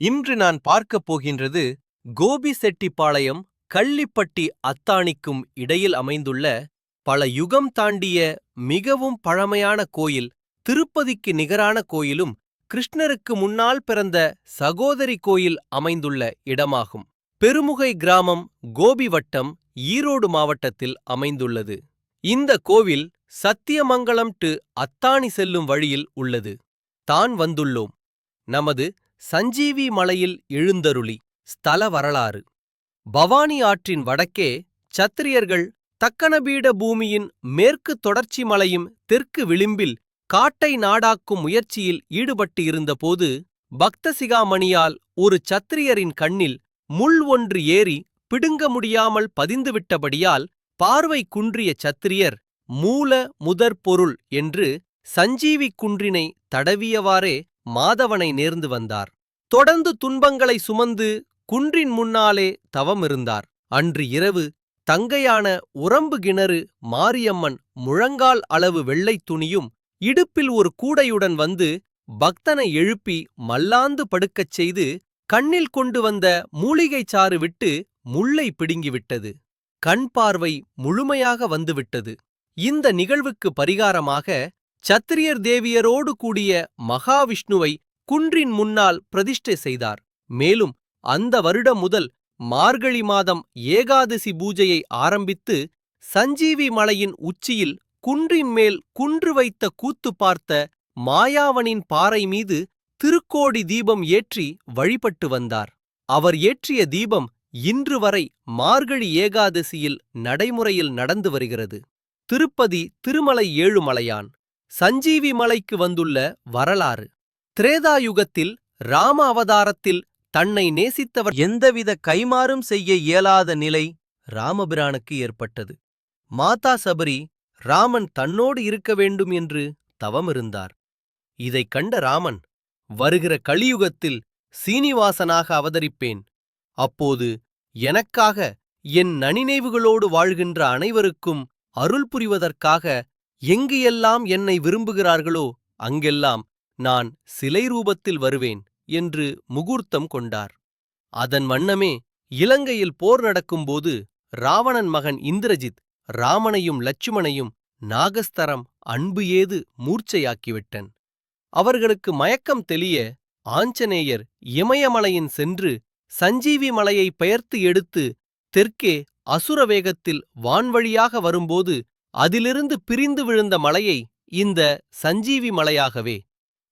இன்று நான் பார்க்கப் போகின்றது கோபி செட்டிப்பாளையம் கள்ளிப்பட்டி அத்தாணிக்கும் இடையில் அமைந்துள்ள பல யுகம் தாண்டிய மிகவும் பழமையான கோயில் திருப்பதிக்கு நிகரான கோயிலும் கிருஷ்ணருக்கு முன்னால் பிறந்த சகோதரி கோயில் அமைந்துள்ள இடமாகும். பெருமுகை கிராமம் கோபி வட்டம் ஈரோடு மாவட்டத்தில் அமைந்துள்ளது. இந்த கோவில் சத்தியமங்கலம் டு அத்தாணி செல்லும் வழியில் உள்ளது. தான் வந்துள்ளோம். நமது சஞ்சீவி மலையில் எழுந்தருளி ஸ்தல வரலாறு. பவானி ஆற்றின் வடக்கே சத்திரியர்கள் தக்கணபீட பூமியின் மேற்கு தொடர்ச்சி மலையும் தெற்கு விளிம்பில் காட்டை நாடாக்கும் முயற்சியில் ஈடுபட்டு இருந்தபோது பக்தசிகாமணியால் ஒரு சத்திரியரின் கண்ணில் முள் ஒன்று ஏறி பிடுங்க முடியாமல் பதிந்துவிட்டபடியால் பார்வை குன்றிய சத்திரியர் மூல முதற் பொருள் என்று சஞ்சீவி குன்றினை தடவியவாறே மாதவனை நேர்ந்து வந்தார். தொடர்ந்து துன்பங்களை சுமந்து குன்றின் முன்னாலே தவமிருந்தார் அன்று இரவு தங்கையான உரம்பு கிணறு மாரியம்மன் முழங்கால் அளவு வெள்ளைத் துணியும் இடுப்பில் ஒரு கூடையுடன் வந்து பக்தனை எழுப்பி மல்லாந்து படுக்கச் செய்து கண்ணில் கொண்டு வந்த மூலிகைச் சாறு விட்டு முள்ளை பிடுங்கிவிட்டது. கண் பார்வை முழுமையாக வந்துவிட்டது. இந்த நிகழ்வுக்கு பரிகாரமாக சத்திரியர் தேவியரோடு கூடிய மகாவிஷ்ணுவை குன்றின் முன்னால் பிரதிஷ்டை செய்தார். மேலும் அந்த வருடம் முதல் மார்கழி மாதம் ஏகாதசி பூஜையை ஆரம்பித்து சஞ்சீவி மலையின் உச்சியில் குன்றின் மேல் குன்று வைத்த கூத்து பார்த்த மாயாவனின் பாறை மீது திருக்கோடி தீபம் ஏற்றி வழிபட்டு வந்தார். அவர் ஏற்றிய தீபம் இன்று வரை மார்கழி ஏகாதசியில் நடைமுறையில் நடந்து வருகிறது. திருப்பதி திருமலை ஏழுமலையான். சஞ்சீவி மலைக்கு வந்துள்ள வரலாறு. திரேதாயுகத்தில் ராம அவதாரத்தில் தன்னை நேசித்தவர் எந்தவித கைமாறும் செய்ய இயலாத நிலை ராமபிரானுக்கு ஏற்பட்டது. மாதா சபரி ராமன் தன்னோடு இருக்க வேண்டும் என்று தவமிருந்தார் இதைக் கண்ட ராமன் வருகிற கலியுகத்தில் சீனிவாசனாக அவதரிப்பேன். அப்போது எனக்காக என் நனினைவுகளோடு வாழ்கின்ற அனைவருக்கும் அருள் புரிவதற்காக எங்கு எல்லாம் என்னை விரும்புகிறார்களோ அங்கெல்லாம் நான் சிலை ரூபத்தில் வருவேன் என்று முகூர்த்தம் கொண்டார். அதன் வண்ணமே இலங்கையில் போர் நடக்கும்போது ராவணன் மகன் இந்திரஜித் ராமனையும் லட்சுமணையும் நாகஸ்தரம் அன்பு ஏது மூர்ச்சையாக்கிவிட்டன். அவர்களுக்கு மயக்கம் தெளிய ஆஞ்சநேயர் இமயமலையின் சென்று சஞ்சீவி மலையை பெயர்த்து எடுத்து தெற்கே அசுர வேகத்தில் வான்வழியாக வரும்போது அதிலிருந்து பிரிந்து விழுந்த மலையை இந்த சஞ்சீவி மலையாகவே.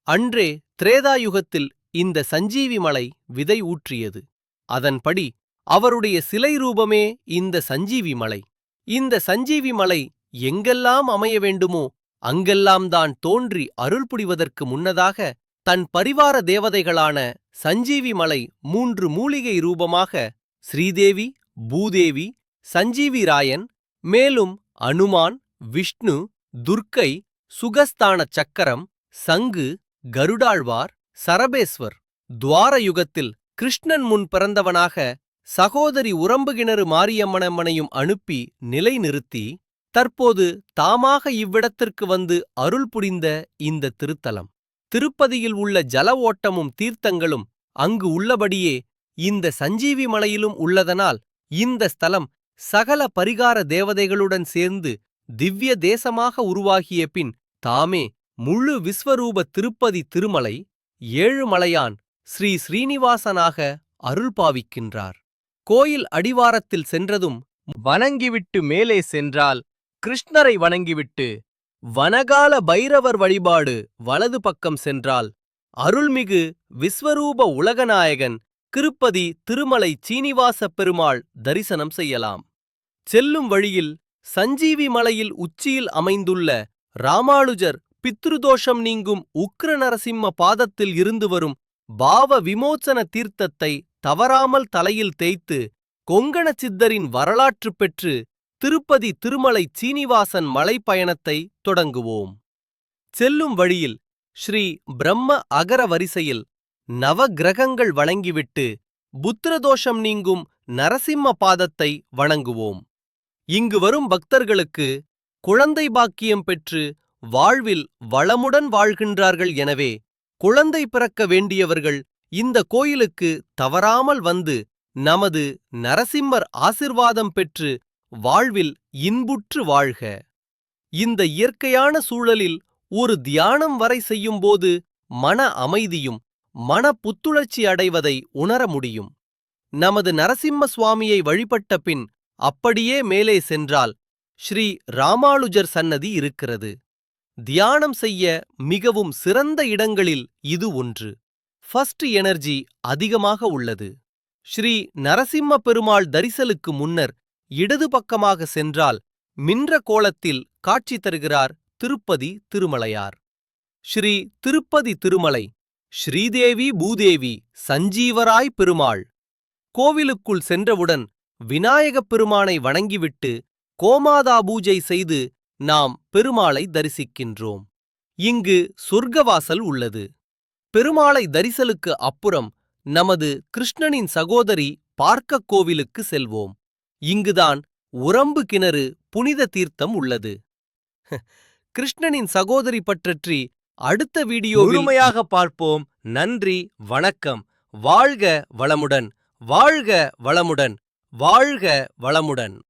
அன்றே திரேதாயுகத்தில் இந்த சஞ்சீவி மலை விதை ஊற்றியது. அதன்படி அவருடைய சிலை ரூபமே இந்த சஞ்சீவி மலை. இந்த சஞ்சீவி மலை எங்கெல்லாம் அமைய வேண்டுமோ அங்கெல்லாம் தான் தோன்றி அருள் புரிவதற்கு முன்னதாக தன் பரிவார தேவதைகளான சஞ்சீவி மலை மூன்று மூலிகை ரூபமாக ஸ்ரீதேவி பூதேவி சஞ்சீவி ராயன் மேலும் அனுமான் விஷ்ணு துர்க்கை சுகஸ்தான சக்கரம் சங்கு கருடாழ்வார் சரபேஸ்வர். துவார யுகத்தில் கிருஷ்ணன் முன் பிறந்தவனாக சகோதரி உறம்புகிணறு மாரியம்மனம்மனையும் அனுப்பி நிலைநிறுத்தி தற்போது தாமாக இவ்விடத்திற்கு வந்து அருள் புரிந்த இந்த திருத்தலம். திருப்பதியில் உள்ள ஜல ஓட்டமும் தீர்த்தங்களும் அங்கு உள்ளபடியே இந்த சஞ்சீவி மலையிலும் உள்ளதனால் இந்த ஸ்தலம் சகல பரிகார தேவதைகளுடன் சேர்ந்து திவ்ய தேசமாக உருவாகிய பின் தாமே முழு விஸ்வரூப திருப்பதி திருமலை ஏழுமலையான் ஸ்ரீ ஸ்ரீனிவாசனாக அருள் பாவிக்கின்றார். கோயில் அடிவாரத்தில் சென்றதும் வணங்கிவிட்டு மேலே சென்றால் கிருஷ்ணரை வணங்கிவிட்டு வனகால பைரவர் வழிபாடு வலது பக்கம் சென்றால் அருள்மிகு விஸ்வரூப உலகநாயகன் திருப்பதி திருமலை சீனிவாச பெருமாள் தரிசனம் செய்யலாம். செல்லும் வழியில் சஞ்சீவி மலையில் உச்சியில் அமைந்துள்ள ராமானுஜர் பித்ருதோஷம் நீங்கும் உக்ர நரசிம்ம பாதத்தில் இருந்து வரும் பாவ விமோச்சன தீர்த்தத்தை தவறாமல் தலையில் தேய்த்து கொங்கண சித்தரின் வரலாற்று பெற்று திருப்பதி திருமலை சீனிவாசன் மலைப்பயணத்தை தொடங்குவோம். செல்லும் வழியில் ஸ்ரீ பிரம்ம அகர வரிசையில் நவ கிரகங்கள் வணங்கிவிட்டு புத்திரதோஷம் நீங்கும் நரசிம்ம பாதத்தை வணங்குவோம். இங்கு வரும் பக்தர்களுக்கு குழந்தை பாக்கியம் பெற்று வாழ்வில் வளமுடன் வாழ்கின்றார்கள் எனவே குழந்தை பிறக்க வேண்டியவர்கள் இந்த கோயிலுக்கு தவறாமல் வந்து நமது நரசிம்மர் ஆசிர்வாதம் பெற்று வாழ்வில் இன்புற்று வாழ்க. இந்த இயற்கையான சூழலில் ஒரு தியானம் வரை செய்யும்போது மன அமைதியும் மன புத்துணர்ச்சி அடைவதை உணர முடியும். நமது நரசிம்ம சுவாமியை வழிபட்ட பின் அப்படியே மேலே சென்றால் ஸ்ரீ ராமானுஜர் சன்னதி இருக்கிறது. தியானம் செய்ய மிகவும் சிறந்த இடங்களில் இது ஒன்று. ஃபர்ஸ்ட் எனர்ஜி அதிகமாக உள்ளது. ஸ்ரீ நரசிம்ம பெருமாள் தரிசலுக்கு முன்னர் இடது பக்கமாக சென்றால் மின்ற கோலத்தில் காட்சி தருகிறார் திருப்பதி திருமலையார். ஸ்ரீ திருப்பதி திருமலை ஸ்ரீதேவி பூதேவி சஞ்சீவராய் பெருமாள். கோவிலுக்குள் சென்றவுடன் விநாயகப் பெருமானை வணங்கிவிட்டு கோமாதா பூஜை செய்து நாம் பெருமாளை தரிசிக்கின்றோம். இங்கு சொர்க்கவாசல் உள்ளது. பெருமாளை தரிசலுக்கு அப்புறம் நமது கிருஷ்ணனின் சகோதரி பார்க்க கோவிலுக்கு செல்வோம். இங்குதான் உரம்பு கிணறு புனித தீர்த்தம் உள்ளது. கிருஷ்ணனின் சகோதரி பற்றற்றி அடுத்த வீடியோ முழுமையாக பார்ப்போம். நன்றி வணக்கம். வாழ்க வளமுடன். வாழ்க வளமுடன். வாழ்க வளமுடன்.